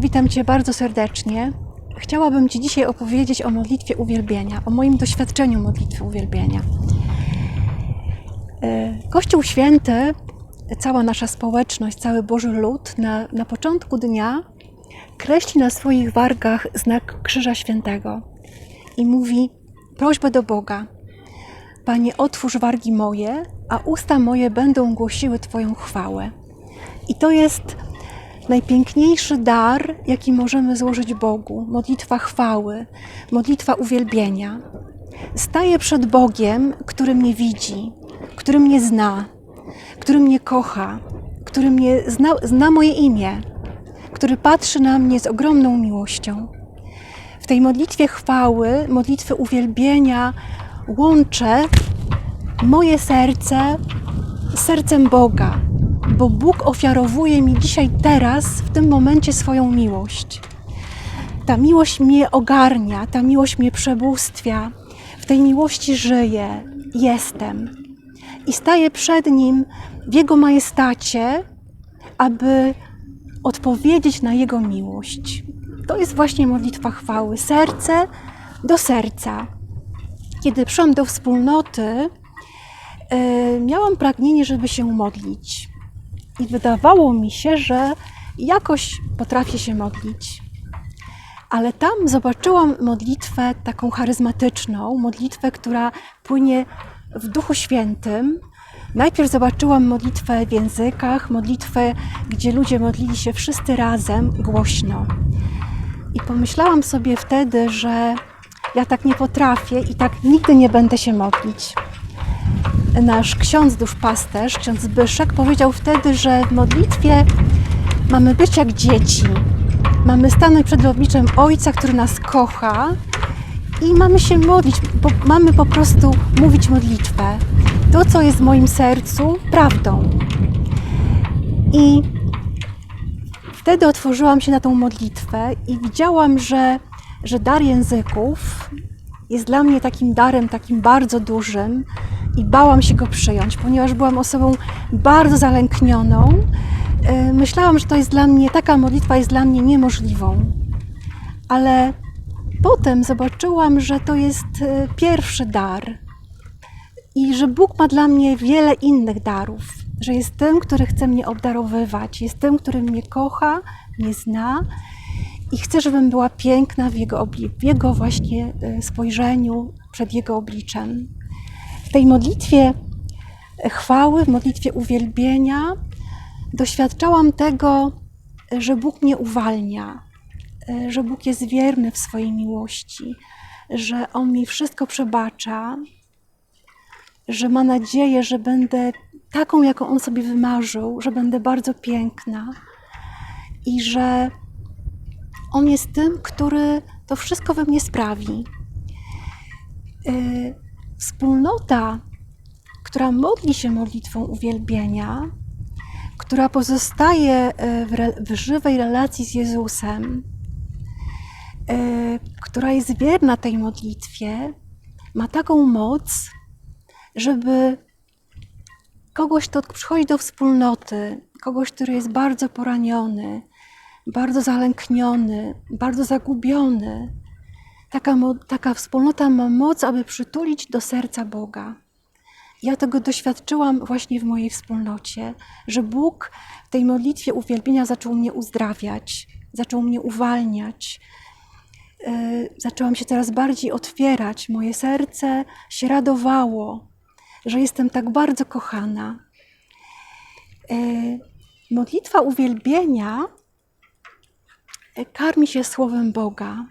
witam Cię bardzo serdecznie. Chciałabym Ci dzisiaj opowiedzieć o modlitwie uwielbienia, o moim doświadczeniu modlitwy uwielbienia. E, Kościół Święty, cała nasza społeczność, cały Boży lud na, na początku dnia kreśli na swoich wargach znak Krzyża Świętego i mówi prośbę do Boga. Panie, otwórz wargi moje, a usta moje będą głosiły Twoją chwałę. I to jest najpiękniejszy dar, jaki możemy złożyć Bogu modlitwa chwały, modlitwa uwielbienia. Staję przed Bogiem, który mnie widzi, który mnie zna, który mnie kocha, który mnie zna, zna moje imię, który patrzy na mnie z ogromną miłością. W tej modlitwie chwały, modlitwy uwielbienia łączę moje serce z sercem Boga, bo Bóg ofiarowuje mi dzisiaj, teraz, w tym momencie swoją miłość. Ta miłość mnie ogarnia, ta miłość mnie przebóstwia. W tej miłości żyję, jestem. I staję przed Nim w Jego majestacie, aby odpowiedzieć na Jego miłość. To jest właśnie modlitwa chwały. Serce do serca. Kiedy przyszłam do wspólnoty, yy, miałam pragnienie, żeby się modlić. I wydawało mi się, że jakoś potrafię się modlić. Ale tam zobaczyłam modlitwę taką charyzmatyczną, modlitwę, która płynie w Duchu Świętym. Najpierw zobaczyłam modlitwę w językach, modlitwę, gdzie ludzie modlili się wszyscy razem, głośno. I pomyślałam sobie wtedy, że ja tak nie potrafię i tak nigdy nie będę się modlić nasz ksiądz duszpasterz, ksiądz Zbyszek, powiedział wtedy, że w modlitwie mamy być jak dzieci. Mamy stanąć przed obliczem Ojca, który nas kocha i mamy się modlić, bo mamy po prostu mówić modlitwę. To, co jest w moim sercu, prawdą. I wtedy otworzyłam się na tą modlitwę i widziałam, że, że dar języków jest dla mnie takim darem, takim bardzo dużym, i bałam się go przyjąć, ponieważ byłam osobą bardzo zalęknioną. Yy, Myślałam, że to jest dla mnie, taka modlitwa jest dla mnie niemożliwą. Ale potem zobaczyłam, że to jest yy, pierwszy dar i że Bóg ma dla mnie wiele innych darów, że jest tym, który chce mnie obdarowywać, jest tym, który mnie kocha, mnie zna i chce, żebym była piękna w Jego, w jego właśnie yy, spojrzeniu, przed Jego obliczem w tej modlitwie chwały, w modlitwie uwielbienia doświadczałam tego, że Bóg mnie uwalnia, że Bóg jest wierny w swojej miłości, że On mi wszystko przebacza, że ma nadzieję, że będę taką, jaką On sobie wymarzył, że będę bardzo piękna i że On jest tym, który to wszystko we mnie sprawi. Wspólnota, która modli się modlitwą uwielbienia, która pozostaje e, w, re, w żywej relacji z Jezusem, e, która jest wierna tej modlitwie, ma taką moc, żeby kogoś, kto przychodzi do wspólnoty, kogoś, który jest bardzo poraniony, bardzo zalękniony, bardzo zagubiony, taka, taka wspólnota ma moc, aby przytulić do serca Boga. Ja tego doświadczyłam właśnie w mojej wspólnocie, że Bóg w tej modlitwie uwielbienia zaczął mnie uzdrawiać, zaczął mnie uwalniać. Yy, zaczęłam się coraz bardziej otwierać, moje serce się radowało, że jestem tak bardzo kochana. Yy, modlitwa uwielbienia yy, karmi się słowem Boga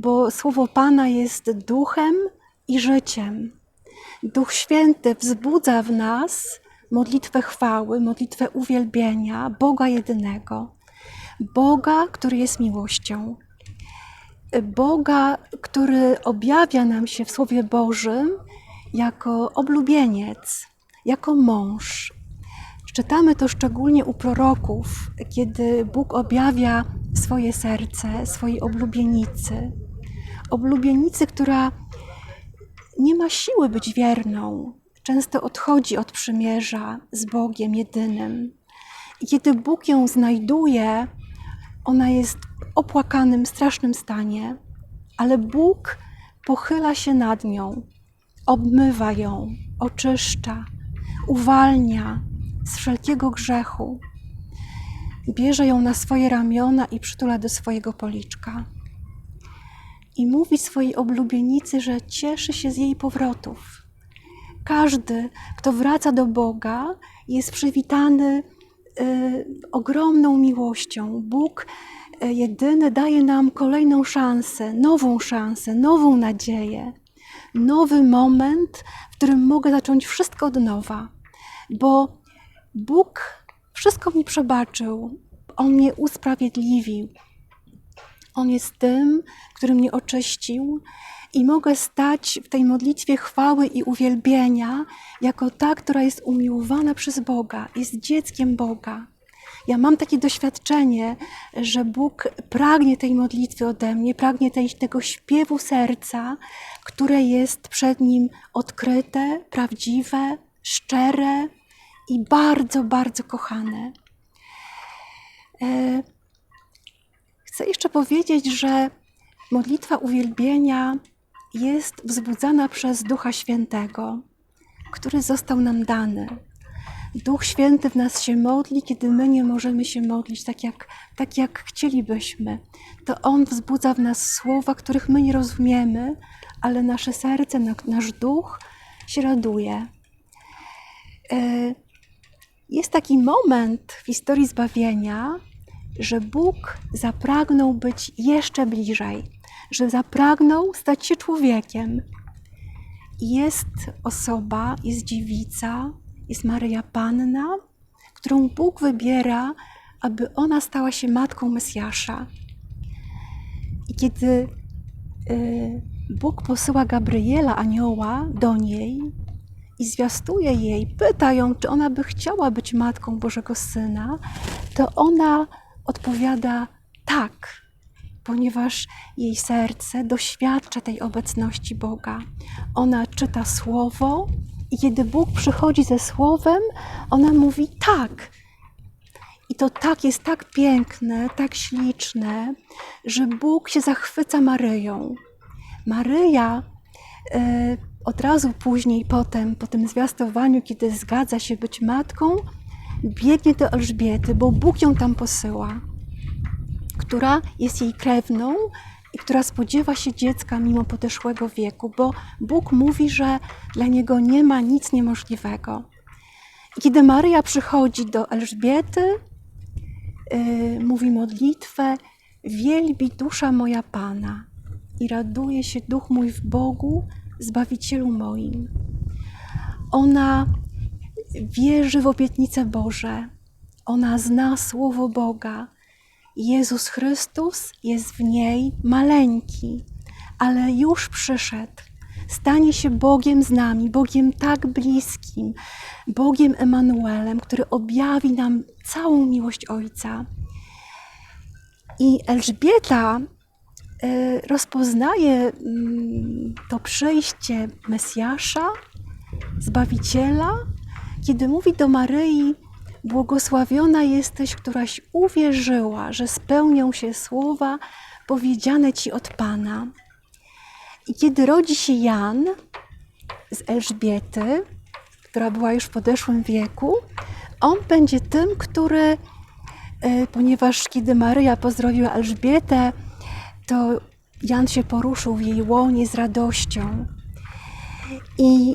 bo słowo Pana jest duchem i życiem. Duch Święty wzbudza w nas modlitwę chwały, modlitwę uwielbienia Boga jedynego, Boga, który jest miłością, Boga, który objawia nam się w Słowie Bożym jako oblubieniec, jako mąż. Czytamy to szczególnie u proroków, kiedy Bóg objawia swoje serce, swojej oblubienicy. Oblubienicy, która nie ma siły być wierną, często odchodzi od przymierza z Bogiem jedynym. I kiedy Bóg ją znajduje, Ona jest w opłakanym, strasznym stanie, ale Bóg pochyla się nad nią, obmywa ją, oczyszcza, uwalnia z wszelkiego grzechu. Bierze ją na swoje ramiona i przytula do swojego policzka. I mówi swojej oblubienicy, że cieszy się z jej powrotów. Każdy, kto wraca do Boga, jest przywitany y, ogromną miłością. Bóg y, jedyny daje nam kolejną szansę, nową szansę, nową nadzieję, nowy moment, w którym mogę zacząć wszystko od nowa, bo Bóg wszystko mi przebaczył, On mnie usprawiedliwił. On jest tym, który mnie oczyścił, i mogę stać w tej modlitwie chwały i uwielbienia jako ta, która jest umiłowana przez Boga, jest dzieckiem Boga. Ja mam takie doświadczenie, że Bóg pragnie tej modlitwy ode mnie, pragnie tej, tego śpiewu serca, które jest przed Nim odkryte, prawdziwe, szczere i bardzo, bardzo kochane. E, chcę jeszcze powiedzieć, że modlitwa uwielbienia jest wzbudzana przez Ducha Świętego, który został nam dany. Duch Święty w nas się modli, kiedy my nie możemy się modlić tak jak, tak jak chcielibyśmy. To On wzbudza w nas słowa, których my nie rozumiemy, ale nasze serce, nasz duch się raduje. E, jest taki moment w historii zbawienia, że Bóg zapragnął być jeszcze bliżej, że zapragnął stać się człowiekiem. Jest osoba, jest dziewica, jest Maryja Panna, którą Bóg wybiera, aby ona stała się matką Mesjasza. I kiedy y, Bóg posyła Gabriela, anioła, do niej i zwiastuje jej, pyta ją, czy ona by chciała być matką Bożego Syna, to ona odpowiada tak, ponieważ jej serce doświadcza tej obecności Boga. Ona czyta słowo i kiedy Bóg przychodzi ze słowem, ona mówi tak. I to tak jest tak piękne, tak śliczne, że Bóg się zachwyca Maryją. Maryja y, od razu później, potem, po tym zwiastowaniu, kiedy zgadza się być matką, biegnie do Elżbiety, bo Bóg ją tam posyła która jest jej krewną i która spodziewa się dziecka mimo podeszłego wieku, bo Bóg mówi, że dla niego nie ma nic niemożliwego. I kiedy Maryja przychodzi do Elżbiety, yy, mówi modlitwę: Wielbi dusza moja Pana i raduje się duch mój w Bogu, Zbawicielu moim. Ona wierzy w obietnice Boże, ona zna Słowo Boga, Jezus Chrystus jest w niej maleńki, ale już przyszedł. Stanie się Bogiem z nami, Bogiem tak bliskim, Bogiem Emanuelem, który objawi nam całą miłość Ojca. I Elżbieta y, rozpoznaje mm, to przyjście Mesjasza, Zbawiciela, kiedy mówi do Maryi, Błogosławiona jesteś, któraś uwierzyła, że spełnią się słowa powiedziane ci od Pana. I kiedy rodzi się Jan z Elżbiety, która była już w podeszłym wieku, on będzie tym, który, e, ponieważ kiedy Maryja pozdrowiła Elżbietę, to Jan się poruszył w jej łonie z radością. I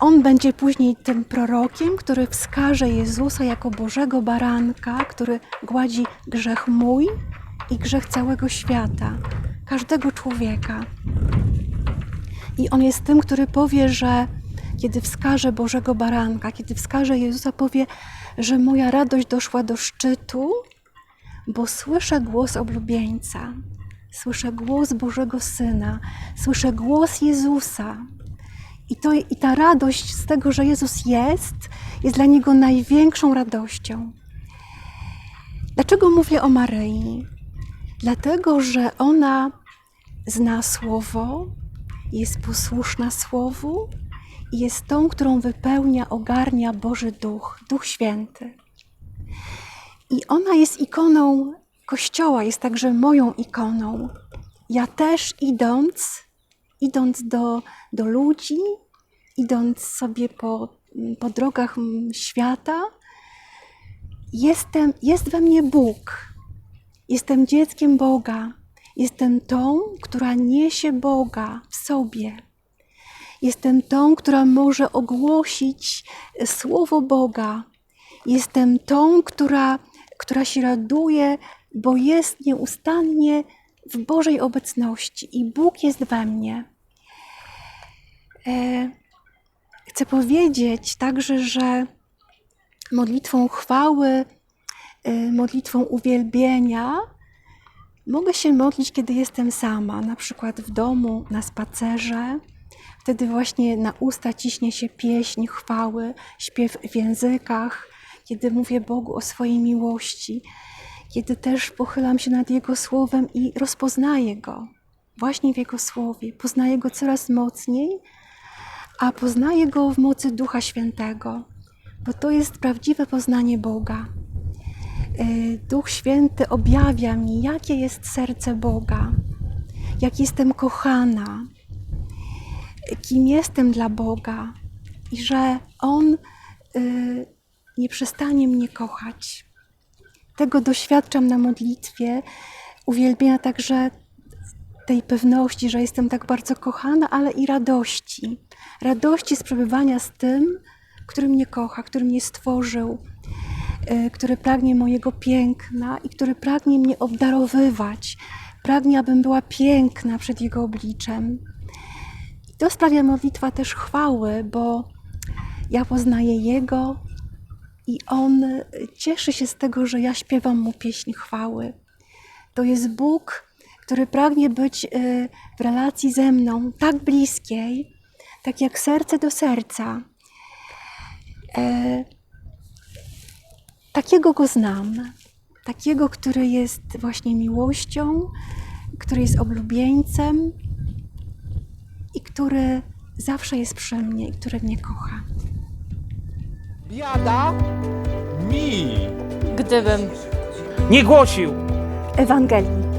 on będzie później tym prorokiem, który wskaże Jezusa jako Bożego Baranka, który gładzi grzech mój i grzech całego świata, każdego człowieka. I on jest tym, który powie, że kiedy wskaże Bożego Baranka, kiedy wskaże Jezusa, powie, że moja radość doszła do szczytu, bo słyszę głos oblubieńca, słyszę głos Bożego Syna, słyszę głos Jezusa, i, to, I ta radość z tego, że Jezus jest, jest dla niego największą radością. Dlaczego mówię o Maryi? Dlatego, że ona zna Słowo, jest posłuszna Słowu i jest tą, którą wypełnia, ogarnia Boży Duch, Duch Święty. I ona jest ikoną Kościoła jest także moją ikoną. Ja też idąc, idąc do, do ludzi, idąc sobie po, po drogach świata, jestem, jest we mnie Bóg. Jestem dzieckiem Boga. Jestem tą, która niesie Boga w sobie. Jestem tą, która może ogłosić słowo Boga. Jestem tą, która, która się raduje, bo jest nieustannie w Bożej obecności i Bóg jest we mnie. E, chcę powiedzieć także, że modlitwą chwały, e, modlitwą uwielbienia mogę się modlić, kiedy jestem sama, na przykład w domu, na spacerze. Wtedy właśnie na usta ciśnie się pieśń chwały, śpiew w językach, kiedy mówię Bogu o swojej miłości, kiedy też pochylam się nad Jego słowem i rozpoznaję Go właśnie w Jego słowie. Poznaję Go coraz mocniej, a poznaję Go w mocy Ducha Świętego, bo to jest prawdziwe poznanie Boga. Y, Duch Święty objawia mi, jakie jest serce Boga, jak jestem kochana, kim jestem dla Boga i że On y, nie przestanie mnie kochać. Tego doświadczam na modlitwie, uwielbienia także tej pewności, że jestem tak bardzo kochana, ale i radości. Radości z przebywania z tym, który mnie kocha, który mnie stworzył, y, który pragnie mojego piękna i który pragnie mnie obdarowywać. Pragnie, abym była piękna przed Jego obliczem. I to sprawia modlitwa też chwały, bo ja poznaję Jego i On cieszy się z tego, że ja śpiewam Mu pieśń chwały. To jest Bóg, który pragnie być y, w relacji ze mną tak bliskiej, tak jak serce do serca. E, takiego go znam, takiego, który jest właśnie miłością, który jest oblubieńcem i który zawsze jest przy mnie i który mnie kocha. Biada mi! Gdybym Nie głosił! Ewangelii.